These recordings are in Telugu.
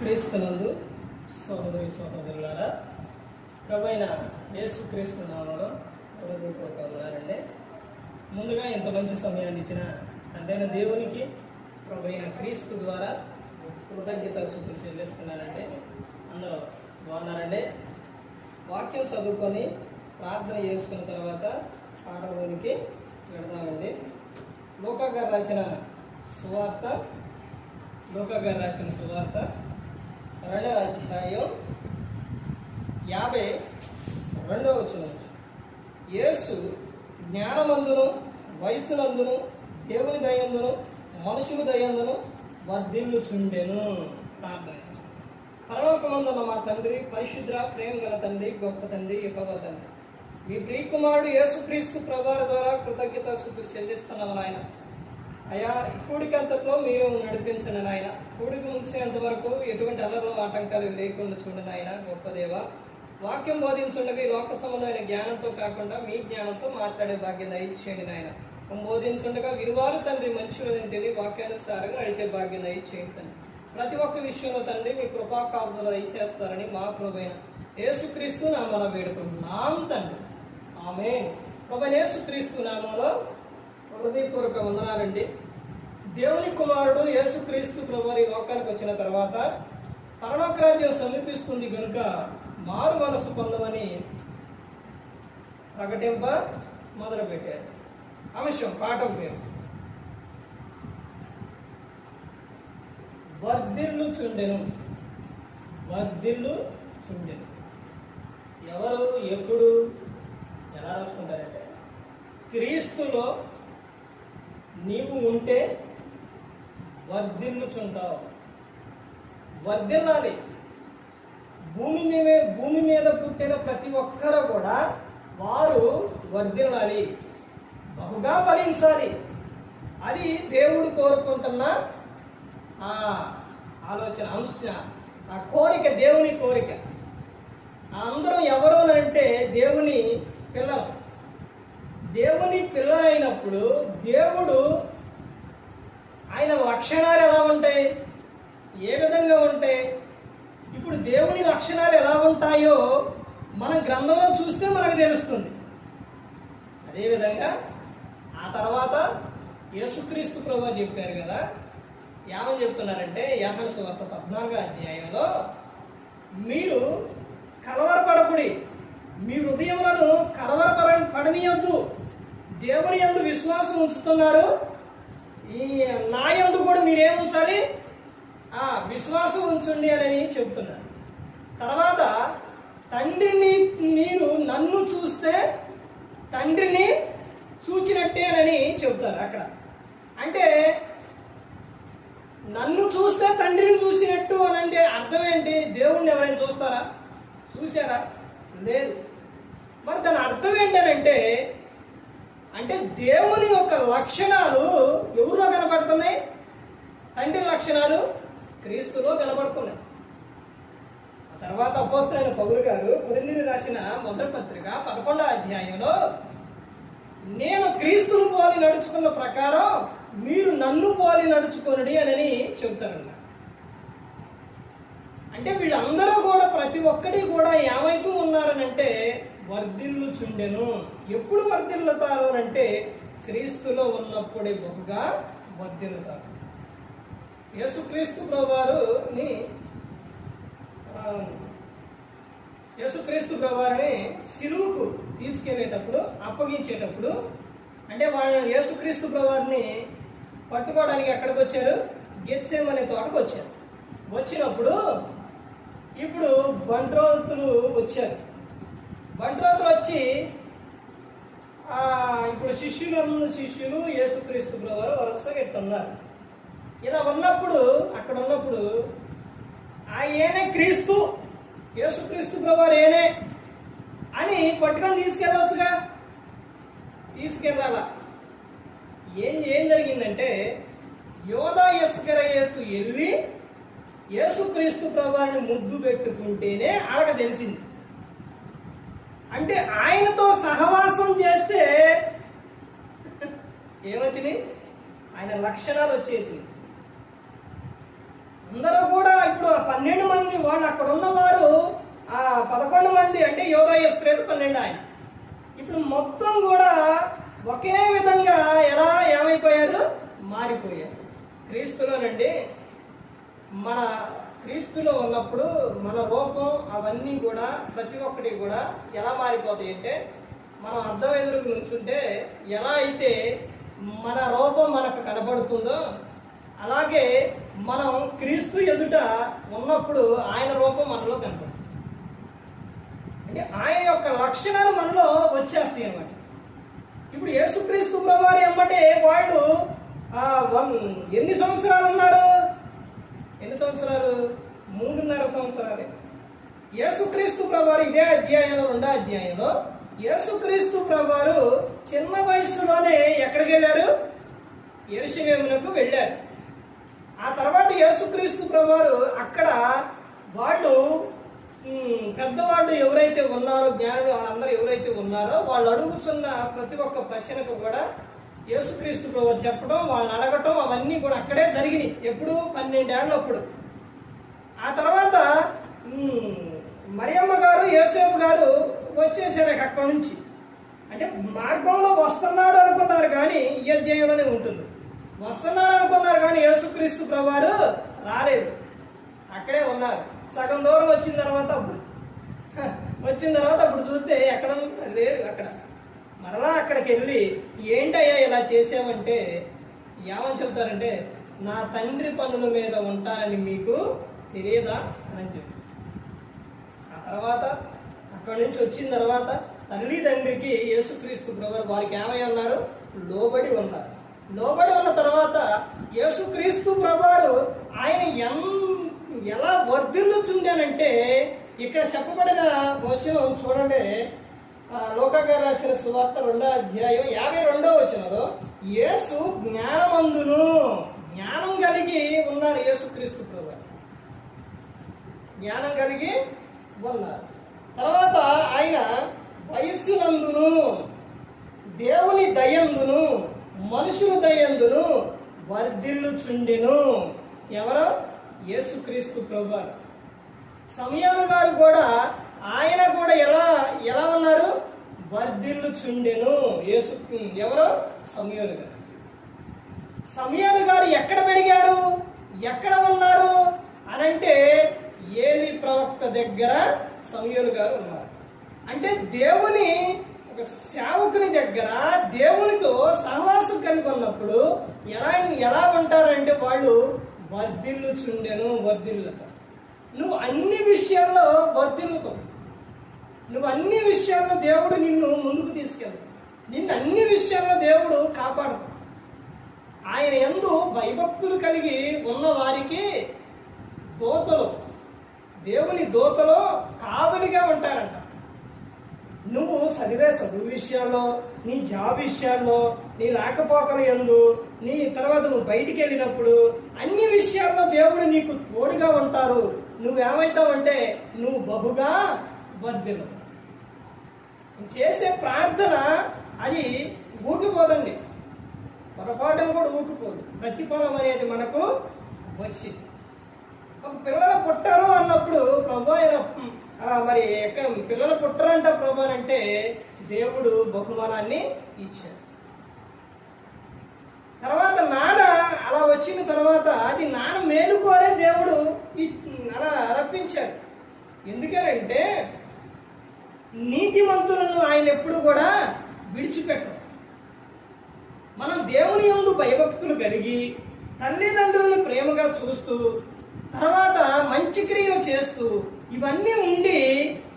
క్రీస్తునందు సోదరి సోదరులారా ప్రభైన యేసు క్రీస్తు నామంలో హృదయపూర్వకండి ముందుగా ఇంత మంచి సమయాన్ని ఇచ్చిన అంటే దేవునికి ప్రభైన క్రీస్తు ద్వారా కృతజ్ఞత శుద్ధి చెల్లిస్తున్నానండి. అందరూ బాగున్నారండి? వాక్యం చదువుకొని ప్రార్థన చేసుకున్న తర్వాత పాఠంలోనికి వెళదామండి. లోకా గారు రాసిన సువార్త లోకా గారు రాసిన సువార్త రెండవ అధ్యాయం యాభై రెండవ వచ్చిన యేసు జ్ఞానమందును వయసునందును దేవుని దయందును మనుషుల దయందును వర్ధిల్లుచుండెను. ప్రార్థన. పరలోకమందున్న మా తండ్రి పరిశుద్ర ప్రేమ గల తండ్రి గొప్ప తండ్రి ఎక్కువ తండ్రి. మీ ప్రియకుమారుడు యేసుక్రీస్తు ప్రభావ ద్వారా కృతజ్ఞత స్థుతులు చెల్లిస్తున్నాము నాయన. అయా కూడికంతట్లో మీరు నడిపించండి నాయన. కూడికి ముగిసేంత వరకు ఎటువంటి అల్లరు ఆటంకాలు లేకుండా చూడండి ఆయన గొప్పదేవ వాక్యం బోధించుండగా ఈ లోక సంబంధమైన జ్ఞానంతో కాకుండా మీ జ్ఞానంతో మాట్లాడే భాగ్యం దయచేయండి నాయన. బోధించుండగా విలువారు తండ్రి మనుషులని తెలియ వాక్యానుసారంగా నడిచే భాగ్యం దయచేయండి తండ్రి. ప్రతి ఒక్క విషయంలో తండ్రి మీ కృపాకాపులు దయచేస్తారని మా ప్రభుత్వ యేసుక్రీస్తు నామల వేడుకుంటున్నాం తండ్రి. ఆమె ఒక యేసుక్రీస్తు నామలో హృదయపూర్వక వందనాలండి దేవుని కుమారుడు యేసుక్రీస్తు ప్రభువారి లోకానికి వచ్చిన తర్వాత పరలోకరాజ్యం సమీపిస్తుంది కనుక మారు మనసు పొందమని ప్రకటింప మొదలుపెట్టారు. అంశం పాఠం పేరు. వర్ధిల్లు చుండెను వర్ధిల్లు చుండెను ఎవరు ఎప్పుడు ఎలా రాసుకుంటారంటే క్రీస్తులో నీవు ఉంటే వర్ధిల్లుచుంటావు. వర్ధిల్లాలి. భూమి మీద భూమి మీద పుట్టిన ప్రతి ఒక్కరు కూడా వారు వర్ధిల్లాలి. బహుగా ఫలించాలి. అది దేవుడు కోరుకుంటున్న ఆ ఆలోచన అంశ ఆ కోరిక దేవుని కోరిక. అందరం ఎవరోనంటే దేవుని పిల్లలు. దేవుని పిల్ల అయినప్పుడు దేవుడు ఆయన లక్షణాలు ఎలా ఉంటాయి? ఏ విధంగా ఉంటాయి? ఇప్పుడు దేవుని లక్షణాలు ఎలా ఉంటాయో మనం గ్రంథంలో చూస్తే మనకు తెలుస్తుంది. అదేవిధంగా ఆ తర్వాత యేసుక్రీస్తు ప్రభు చెప్పారు కదా ఏమని చెప్తున్నారంటే యాహన సువార్త పద్నాలుగో అధ్యాయంలో మీరు కలవరపడకుడి మీ హృదయములను కలవరపడ పడనీయొద్దు. దేవుని ఎందు విశ్వాసం ఉంచుతున్నారు. ఈ నా ఎందు కూడా మీరేం ఉంచాలి ఆ విశ్వాసం ఉంచండి అని చెబుతున్నారు. తర్వాత తండ్రిని మీరు నన్ను చూస్తే తండ్రిని చూచినట్టేనని చెబుతారు అక్కడ. అంటే నన్ను చూస్తే తండ్రిని చూసినట్టు అని అంటే అర్థం ఏంటి దేవుణ్ణి ఎవరైనా చూస్తారా? చూసారా లేదు. మరి దాని అర్థం ఏంటనంటే అంటే దేవుని యొక్క లక్షణాలు ఎవరిలో కనపడుతున్నాయి? తండ్రి లక్షణాలు క్రీస్తులో కనపడుతున్నాయి. ఆ తర్వాత అపోస్తులైన పౌరు గారు కొరిందిని రాసిన మొదటి పత్రిక పదకొండో అధ్యాయంలో నేను క్రీస్తును పోలి నడుచుకున్న ప్రకారం మీరు నన్ను పోలి నడుచుకొనడి అని చెబుతారన్న అంటే వీళ్ళందరూ కూడా ప్రతి ఒక్కటి కూడా ఏమైతూ ఉన్నారనంటే వర్ధిల్లు చుండెను ఎప్పుడు వర్ధిల్లుతారు అంటే క్రీస్తులో ఉన్నప్పుడే బహుగా వర్ధిల్లుతారు. యేసుక్రీస్తు ప్రభువారుని యేసుక్రీస్తు ప్రభువారిని సిలువుకు తీసుకెళ్ళేటప్పుడు అప్పగించేటప్పుడు అంటే వాళ్ళ యేసుక్రీస్తు ప్రభువారిని పట్టుకోవడానికి ఎక్కడికి వచ్చారు? గెత్సేమనే తోటకు వచ్చారు. వచ్చినప్పుడు ఇప్పుడు బండ్రోతులు వచ్చారు. బంట్రోతులు వచ్చి ఇప్పుడు శిష్యులు శిష్యులు యేసుక్రీస్తు ప్రభువారు వరుసగా ఎట్టున్నారు ఇలా ఉన్నప్పుడు అక్కడ ఉన్నప్పుడు ఆ ఏనే క్రీస్తు యేసుక్రీస్తు ప్రభువారు ఏనే అని పట్టుకొని తీసుకెళ్ళవచ్చుగా తీసుకెళ్ళాలా? ఏం ఏం జరిగిందంటే యోధా ఎస్కరయ్యతు వెళ్ళి యేసుక్రీస్తు ప్రభువారిని ముద్దు పెట్టుకుంటేనే ఆడక తెలిసింది. అంటే ఆయనతో సహవాసం చేస్తే ఏమొచ్చినాయి? ఆయన లక్షణాలు వచ్చేసి అందరూ కూడా ఇప్పుడు ఆ పన్నెండు వాళ్ళు అక్కడ ఉన్నవారు ఆ పదకొండు మంది అంటే యోదయ స్క్రేట్ పన్నెండు ఆయన. ఇప్పుడు మొత్తం కూడా ఒకే విధంగా ఎలా ఏమైపోయారు? మారిపోయారు. క్రీస్తులోనండి మన క్రీస్తులో ఉన్నప్పుడు మన రూపం అవన్నీ కూడా ప్రతి ఒక్కటి కూడా ఎలా మారిపోతాయి అంటే మనం అర్థం ఎదురుకు నుంచుంటే ఎలా అయితే మన రూపం మనకు కనబడుతుందో అలాగే మనం క్రీస్తు ఎదుట ఉన్నప్పుడు ఆయన రూపం మనలో కనపడుతుంది. అంటే ఆయన యొక్క లక్షణాలు మనలో వచ్చేస్తాయి అన్నమాట. ఇప్పుడు యేసుక్రీస్తు ప్రభువారి అమ్మటే వాళ్ళు వన్ ఎన్ని సంవత్సరాలు ఉన్నారు? ఎన్ని సంవత్సరాలు? మూడున్నర సంవత్సరాలే. యేసుక్రీస్తు ప్రభువారు ఇదే అధ్యాయంలో రెండో అధ్యాయంలో యేసుక్రీస్తు ప్రభువారు చిన్న వయసులోనే ఎక్కడికి వెళ్ళారు? ఎరుషలేమునకు వెళ్ళారు. ఆ తర్వాత యేసుక్రీస్తు ప్రభువారు అక్కడ వాళ్ళు పెద్దవాళ్ళు ఎవరైతే ఉన్నారో జ్ఞానులు వాళ్ళందరూ ఎవరైతే ఉన్నారో వాళ్ళు అడుగుతున్న ప్రతి ఒక్క ప్రశ్నకు కూడా యేసుక్రీస్తు ప్రభు చెప్పడం వాళ్ళని అడగటం అవన్నీ కూడా అక్కడే జరిగినాయి. ఎప్పుడు? పన్నెండేళ్ళప్పుడు ఆ తర్వాత మరియమ్మ గారు యేసేపు గారు వచ్చేసారు అక్కడి నుంచి. అంటే మార్గంలో వస్తున్నాడు అనుకున్నారు కానీ ఈ అధ్యాయంలోనే ఉంటుంది. వస్తున్నారు అనుకున్నారు కానీ యేసుక్రీస్తు ప్రభువారు రాలేదు. అక్కడే ఉన్నారు. సగం దూరం వచ్చిన తర్వాత అప్పుడు. వచ్చిన తర్వాత అప్పుడు చూస్తే ఎక్కడ లేరు అక్కడ. మరలా అక్కడికి వెళ్ళి ఏంటయ్యా ఇలా చేసావంటే ఏమని చెప్తారంటే నా తండ్రి పనుల మీద ఉంటానని మీకు తెలియదా? అని చెప్పి. ఆ తర్వాత అక్కడి నుంచి వచ్చిన తర్వాత తల్లి తండ్రికి యేసుక్రీస్తు ప్రభు వారికి ఏమై ఉన్నారు? లోబడి ఉన్నారు. లోబడి ఉన్న తర్వాత యేసుక్రీస్తు ప్రభువారు ఆయన ఎన్ ఎలా వర్ధిల్లుచుండానంటే ఇక్కడ చెప్పబడిన వచనం చూడండి. ఆ, రాసిన సువార్త రెండో అధ్యాయం యాభై రెండో వచనంలో యేసు జ్ఞానమందును. జ్ఞానం కలిగి ఉన్నారు యేసుక్రీస్తు ప్రభు. జ్ఞానం కలిగి ఉన్నారు. తర్వాత ఆయన వయస్సునందును దేవుని దయందును మనుషుల దయందును వర్ధిల్లు చుండిను ఎవరు? యేసుక్రీస్తు ప్రభు. సమయాలు గారు కూడా ఆయన కూడా ఎలా ఎలా ఉన్నారు? వర్ధిల్లుచుండెను యేసు. ఎవరు? సమయాలు గారు. సమయాలు గారు ఎక్కడ పెరిగారు? ఎక్కడ ఉన్నారు? అనంటే ఏలి ప్రవక్త దగ్గర సమయాలు గారు ఉన్నారు. అంటే దేవుని ఒక సేవకుని దగ్గర దేవునితో సహవాసం కలిగి ఉన్నప్పుడు ఎలా ఎలా ఉంటారంటే వాళ్ళు వర్ధిల్లుచుండెను వర్ధిల్లుతారు నువ్వు అన్ని విషయాల్లో వర్ధిల్లుతావు. నువ్వు అన్ని విషయాల్లో దేవుడు నిన్ను ముందుకు తీసుకెళ్తావు నిన్ను అన్ని విషయాల్లో దేవుడు కాపాడు. ఆయన ఎందు భయభక్తులు కలిగి ఉన్న వారికి దోతలు దేవుని దోతలో కావలిగా ఉంటారంట. నువ్వు చదివే చదువు విషయాల్లో నీ జాబ్ విషయాల్లో నీ రాకపోకల ఎందు నీ తర్వాత నువ్వు బయటికి వెళ్ళినప్పుడు అన్ని విషయాల్లో దేవుడు నీకు తోడుగా ఉంటారు. నువ్వేమైతావంటే నువ్వు బహుగా వర్ధిల్లు. చేసే ప్రార్థన అది ఊకిపోదండి పొరపాటును కూడా ఊకిపోదు ప్రతిఫలం అనేది మనకు వచ్చింది. ఒక పిల్లలు పుట్టారు అన్నప్పుడు ప్రభు మరి ఎక్కడ పిల్లలు పుట్టరంట ప్రభు అంటే దేవుడు బహుమానాన్ని ఇచ్చాడు. తర్వాత నాన్న అలా వచ్చిన తర్వాత అది నాన్న మేలుకోరే దేవుడు అలా రప్పించాడు. ఎందుకనంటే నీతిమంతులను ఆయన ఎప్పుడు కూడా విడిచిపెట్టరు. మనం దేవుని యందు భయభక్తులు కలిగి తల్లిదండ్రులను ప్రేమగా చూస్తూ తర్వాత మంచి క్రియలు చేస్తూ ఇవన్నీ ఉండి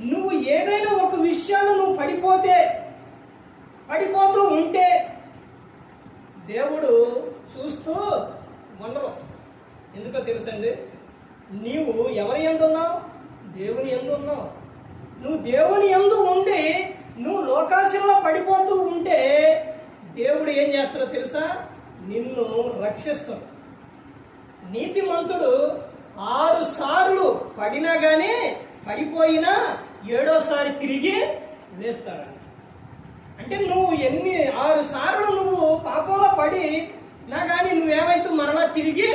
నువ్వు ఏదైనా ఒక విషయాలు నువ్వు పడిపోతే పడిపోతూ ఉంటే దేవుడు చూస్తూ ఉండరు. ఎందుకో తెలుసండి? నీవు ఎవరి ఎందు ఉన్నావు దేవుని ఎందు ఉన్నావు నువ్వు దేవుని ఎందు ఉండి నువ్వు లోకాశంలో పడిపోతూ ఉంటే దేవుడు ఏం చేస్తాడో తెలుసా? నిన్ను రక్షిస్తాడు. నీతిమంతుడు ఆరు సార్లు పడినా కానీ పడిపోయినా ఏడోసారి తిరిగి లేస్తాడు అంటే నువ్వు ఎన్ని ఆరు సార్లు నువ్వు పాపంలో పడి నా కానీ నువ్వేమైతే మరలా తిరిగి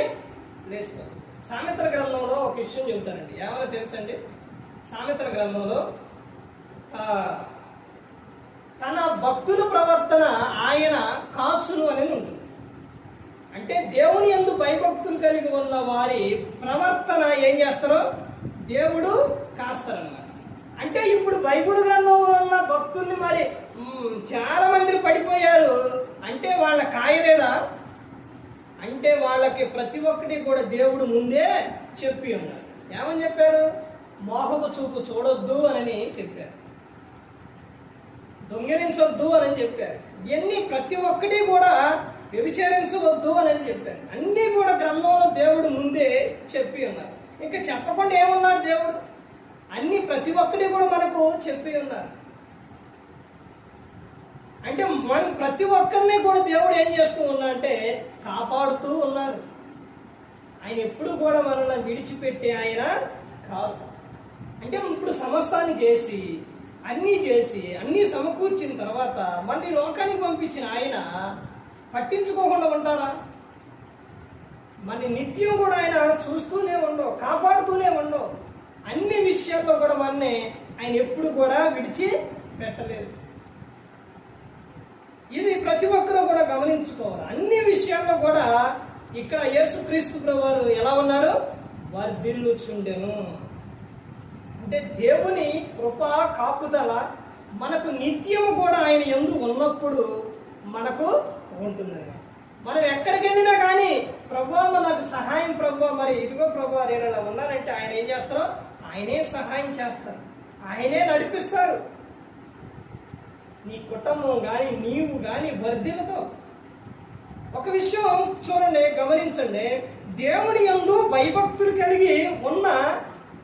లేస్తావు. సామెత్ర గ్రంథంలో ఒక విషయం చెబుతానండి. ఏమైనా తెలుసండి? సామెతల గ్రంథంలో తన భక్తుల ప్రవర్తన ఆయన కాచును అనేది ఉంటుంది. అంటే దేవుని ఎందు భయభక్తులు కలిగి ఉన్న వారి ప్రవర్తన ఏం చేస్తారో? దేవుడు కాస్తారన్నమాట. అంటే ఇప్పుడు బైబుల్ గ్రంథంలో ఉన్న భక్తుల్ని మరి చాలా మంది పడిపోయారు. అంటే వాళ్ళ కాయలేదా? అంటే వాళ్ళకి ప్రతి ఒక్కటి కూడా దేవుడు ముందే చెప్పి ఉన్నారు. ఏమని చెప్పారు? మోహపు చూపు చూడొద్దు అని చెప్పారు. దొంగిలించొద్దు అని చెప్పారు. ఇవన్నీ ప్రతి ఒక్కటి కూడా వ్యభిచరించవద్దు అని చెప్పారు. అన్నీ కూడా గ్రంథంలో దేవుడు ముందే చెప్పి ఉన్నారు. ఇంకా చెప్పకుండా ఏమన్నాడు దేవుడు? అన్ని ప్రతి ఒక్కటి కూడా మనకు చెప్పి ఉన్నారు. అంటే మన ప్రతి ఒక్కరిని కూడా దేవుడు ఏం చేస్తూ ఉన్నా అంటే కాపాడుతూ ఉన్నారు. ఆయన ఎప్పుడు కూడా మనల్ని విడిచిపెట్టి ఆయన కాదు. అంటే ఇప్పుడు సమస్తాన్ని చేసి అన్నీ చేసి అన్నీ సమకూర్చిన తర్వాత మళ్ళీ లోకానికి పంపించిన ఆయన పట్టించుకోకుండా ఉంటారా మన నిత్యం కూడా ఆయన చూస్తూనే ఉండవు కాపాడుతూనే ఉండవు. అన్ని విషయాల్లో కూడా మనని ఆయన ఎప్పుడు కూడా విడిచి పెట్టలేదు. ఇది ప్రతి ఒక్కరూ కూడా గమనించుకోవాలి. అన్ని విషయాల్లో కూడా ఇక్కడ యేసుక్రీస్తు ప్రభు వారు ఎలా ఉన్నారు? వర్ధిల్లుచుండెను. అంటే దేవుని కృప కాపుదల మనకు నిత్యము కూడా ఆయన ఎందు ఉన్నప్పుడు మనకు ఉంటుంది మనం ఎక్కడికి వెళ్ళినా కానీ ప్రభా నాకు సహాయం ప్రభా మరి ఇదిగో ప్రభా నేను ఉన్నారంటే ఉన్నానంటే ఆయన ఏం చేస్తారో ఆయనే సహాయం చేస్తారు. ఆయనే నడిపిస్తారు. నీ కుటుంబం కానీ నీవు కానీ వర్ధిలతో ఒక విషయం చూడండి గమనించండి. దేవుని ఎందు భయభక్తులు కలిగి ఉన్న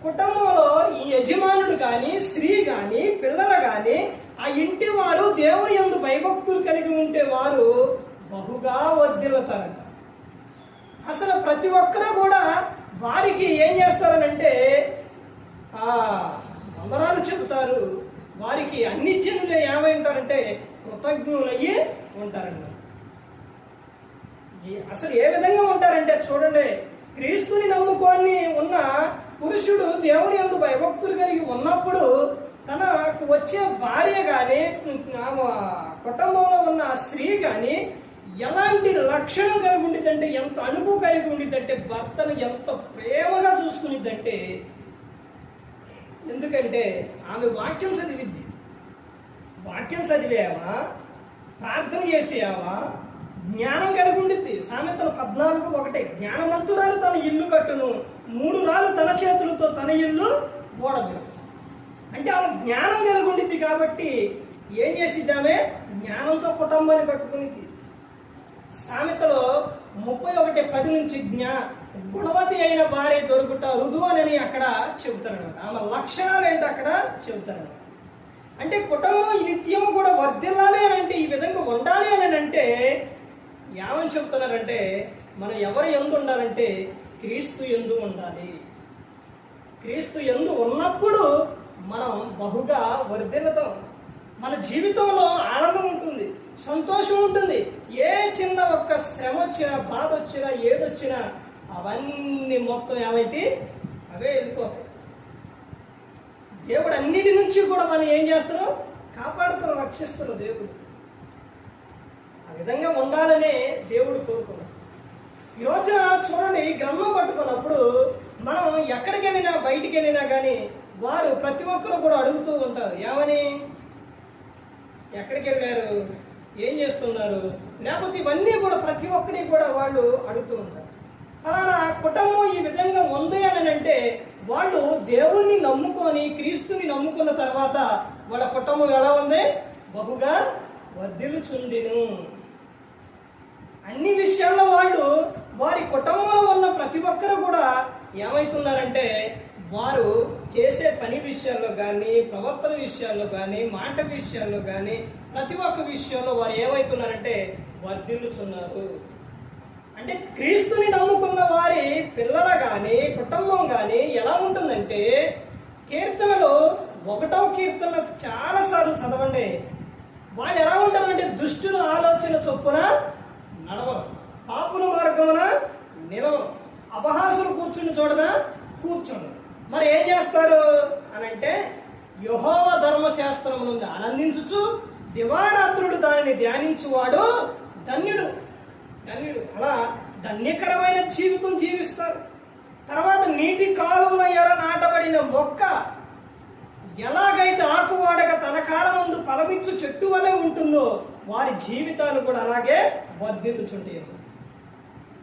కుటుంబంలో ఈ యజమానుడు కానీ స్త్రీ కానీ పిల్లలు కానీ ఆ ఇంటి వారు దేవుని ఎందు భయభక్తులు కలిగి ఉంటే వారు బహుగా వర్ధిల్లుతారంట. అసలు ప్రతి ఒక్కరూ కూడా వారికి ఏం చేస్తారనంటే ఆ వందనాలు చెబుతారు. వారికి అన్ని జనులు ఏమైంటారంటే కృతజ్ఞులయ్యి ఉంటారండి అసలు ఏ విధంగా ఉంటారంటే చూడండి క్రీస్తుని నమ్ముకొని ఉన్న పురుషుడు దేవుని యందు భయభక్తులు కలిగి ఉన్నప్పుడు తనకు వచ్చే భార్య కానీ ఆమె కుటుంబంలో ఉన్న ఆ స్త్రీ కానీ ఎలాంటి లక్షణం కలిగి ఉండిద్దంటే ఎంత అనుభవం కలిగి ఉండిద్దంటే భర్తను ఎంత ప్రేమగా చూసుకునిద్దంటే ఎందుకంటే ఆమె వాక్యం చదివిద్ది వాక్యం చదివేవా? ప్రార్థన చేసేవా జ్ఞానం కలిగి ఉండిద్ది. సామెతలు పద్నాలుగు ఒకటే. జ్ఞానవంతురాలు తన ఇల్లు కట్టును. మూడు రాళ్ళు తన చేతులతో తన ఇల్లు ఓడదు. అంటే ఆమె జ్ఞానం కలిగి ఉండిద్ది కాబట్టి ఏం చేసిద్ది ఆమె? జ్ఞానంతో కుటుంబాన్ని కట్టుకునిద్ది. సామెతలో ముప్పై ఒకటి పది నుంచి జ్ఞా గుణవతి అయిన భార్య దొరుకుట రుదువనని అక్కడ చెబుతారు ఆమె లక్షణాలు ఏంటి అక్కడ చెబుతారు అంటే కుటుంబం నిత్యం నిత్యము కూడా వర్ధిల్లాలి అని అంటే ఈ విధంగా ఉండాలి అని అంటే ఏమని చెప్తున్నారంటే మనం ఎవరు ఎందు ఉండాలంటే క్రీస్తు ఎందు ఉండాలి. క్రీస్తు ఎందు ఉన్నప్పుడు మనం బహుగా వర్ధిల్లుతాం. మన జీవితంలో ఆనందం ఉంటుంది సంతోషం ఉంటుంది. ఏ చిన్న ఒక్క శ్రమ వచ్చినా బాధ వచ్చినా ఏదొచ్చినా అవన్నీ మొత్తం ఏమైతే అవే వెళ్ళిపోతాయి. దేవుడు అన్నిటి నుంచి కూడా మనం ఏం చేస్తున్నాం? కాపాడుతున్నాం రక్షిస్తున్నాం దేవుడు విధంగా ఉండాలనే దేవుడు కోరుకున్నాడు. ఈ రోజున చూడండి గ్రంథం పట్టుకున్నప్పుడు మనం ఎక్కడికి వెళ్ళినా బయటికి వెళ్ళినా కానీ వారు ప్రతి ఒక్కరు కూడా అడుగుతూ ఉంటారు ఏమని? ఎక్కడికి వెళ్ళారు? ఏం చేస్తున్నారు? లేకపోతే ఇవన్నీ కూడా ప్రతి ఒక్కరి కూడా వాళ్ళు అడుగుతూ ఉంటారు. అలానా కుటుంబం ఈ విధంగా ఉంది అని అంటే వాళ్ళు దేవుణ్ణి నమ్ముకొని క్రీస్తుని నమ్ముకున్న తర్వాత వాళ్ళ కుటుంబం ఎలా ఉంది? బహుగా వర్ధిల్చుందిను అన్ని విషయాల్లో వాళ్ళు వారి కుటుంబంలో ఉన్న ప్రతి ఒక్కరు కూడా ఏమవుతున్నారంటే వారు చేసే పని విషయాల్లో కానీ ప్రవర్తన విషయాల్లో కానీ మాట విషయాల్లో కానీ ప్రతి ఒక్క విషయంలో వారు ఏమవుతున్నారంటే వర్ధిల్లుచున్నారు. అంటే క్రీస్తుని నమ్ముకున్న వారి పిల్లల కానీ కుటుంబం కానీ ఎలా ఉంటుందంటే కీర్తనలో ఒకటో కీర్తన చాలా సార్లు చదవండి. వాళ్ళు ఎలా ఉంటారంటే దుష్టుల ఆలోచన చొప్పున నడవరు. పాపుల మార్గమున నిలవరు. అపహాసులు కూర్చుని చూడగా కూర్చుండు మరి ఏం చేస్తారు? అని అంటే యహోవ ధర్మశాస్త్రం నుండి ఆనందించుచు దివారాత్రుడు దానిని ధ్యానించువాడు ధన్యుడు. ధన్యుడు. అలా ధన్యకరమైన జీవితం జీవిస్తారు. తర్వాత నీటి కాలువల ఎర నాటబడిన మొక్క ఎలాగైతే ఆకువాడక తన కాలం ముందు ఫలమిచ్చు చెట్టు వలె ఉంటుందో వారి జీవితాలు కూడా అలాగే వర్ధిల్లుచుంటాయి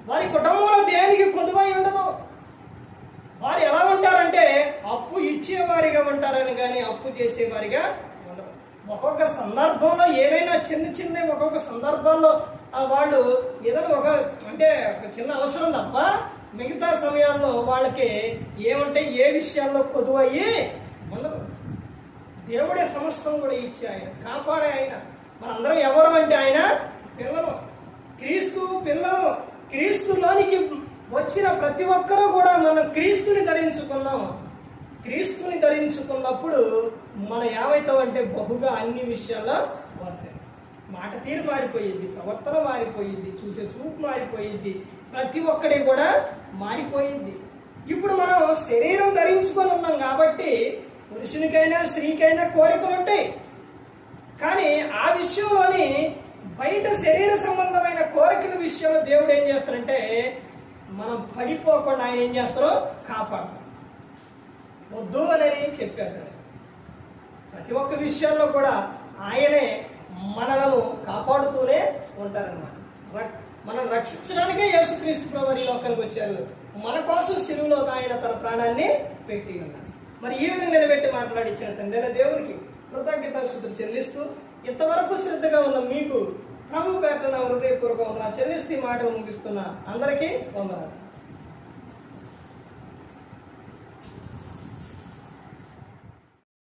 వారి కుటుంబంలో దేనికి కొదువై ఉండదు? వారు ఎలా ఉంటారంటే అప్పు ఇచ్చేవారిగా ఉంటారని కానీ అప్పు చేసేవారిగా ఉండరు. ఒక్కొక్క సందర్భంలో ఏదైనా చిన్న చిన్న ఒక్కొక్క సందర్భాల్లో వాళ్ళు ఏదైనా ఒక అంటే ఒక చిన్న అవసరం తప్ప మిగతా సమయాల్లో వాళ్ళకి ఏమంటే ఏ విషయాల్లో కొదువయ్యి ఉండదు. దేవుడే సమస్తం కూడా ఇచ్చి ఆయన కాపాడే ఆయన. మనందరం ఎవరు అంటే ఆయన పిల్లలు. క్రీస్తు పిల్లలు క్రీస్తులోనికి వచ్చిన ప్రతి ఒక్కరూ కూడా మనం క్రీస్తుని ధరించుకున్నాము. క్రీస్తుని ధరించుకున్నప్పుడు మనం ఏమవుతామంటే బహుగా అన్ని విషయాల్లో వర్తే మాట తీరు మారిపోయింది ప్రవర్తన మారిపోయింది చూసే చూపు మారిపోయింది ప్రతి ఒక్కడి కూడా మారిపోయింది ఇప్పుడు మనం శరీరం ధరించుకొని ఉన్నాం కాబట్టి పురుషునికైనా స్త్రీకైనా కోరికలు ఉంటాయి. కానీ ఆ విషయంలోని బయట శరీర సంబంధమైన కోరికల విషయంలో దేవుడు ఏం చేస్తారంటే మనం పడిపోకుండా ఆయన ఏం చేస్తారో కాపాడు. వద్దు అని చెప్పారు ప్రతి ఒక్క విషయంలో కూడా ఆయనే మనలను కాపాడుతూనే ఉంటారన్నమాట. మనం రక్షించడానికే యేసుక్రీస్తు ప్రభు లోకానికి వచ్చారు. మన కోసం సిలువలో ఆయన తన ప్రాణాన్ని పెట్టి ఉన్నారు మరి ఈ విధంగా నిలబెట్టి మాట్లాడించిన తండ్రి దేవునికి కృతజ్ఞత శుద్ధి చెల్లిస్తూ ఇంతవరకు శ్రద్ధగా ఉన్న మీకు ప్రభు పేట నా హృదయపూర్వక వందనాలు. చెల్లిస్తూ మాట ముగిస్తున్న. అందరికీ వందనాలు.